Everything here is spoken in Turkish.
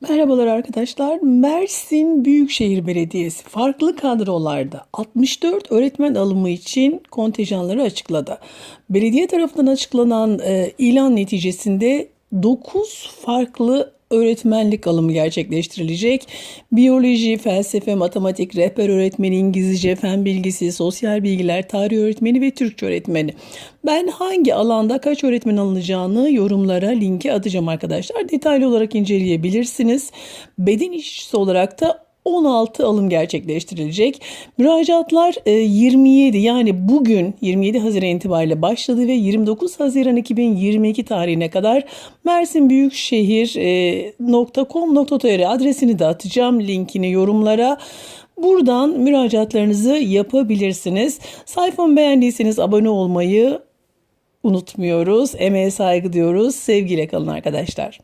Merhabalar arkadaşlar. Mersin Büyükşehir Belediyesi farklı kadrolarda 64 öğretmen alımı için kontenjanları açıkladı. Belediye tarafından açıklanan e, ilan neticesinde 9 farklı öğretmenlik alımı gerçekleştirilecek. Biyoloji, felsefe, matematik, rehber öğretmeni, İngilizce, fen bilgisi, sosyal bilgiler, tarih öğretmeni ve Türkçe öğretmeni. Ben hangi alanda kaç öğretmen alınacağını yorumlara linki atacağım arkadaşlar. Detaylı olarak inceleyebilirsiniz. Beden işçisi olarak da 16 alım gerçekleştirilecek. Müracaatlar e, 27 yani bugün 27 Haziran itibariyle başladı ve 29 Haziran 2022 tarihine kadar Mersin Büyükşehir.com.tr adresini de atacağım linkini yorumlara. Buradan müracaatlarınızı yapabilirsiniz. Sayfamı beğendiyseniz abone olmayı unutmuyoruz. Emeğe saygı diyoruz. Sevgiyle kalın arkadaşlar.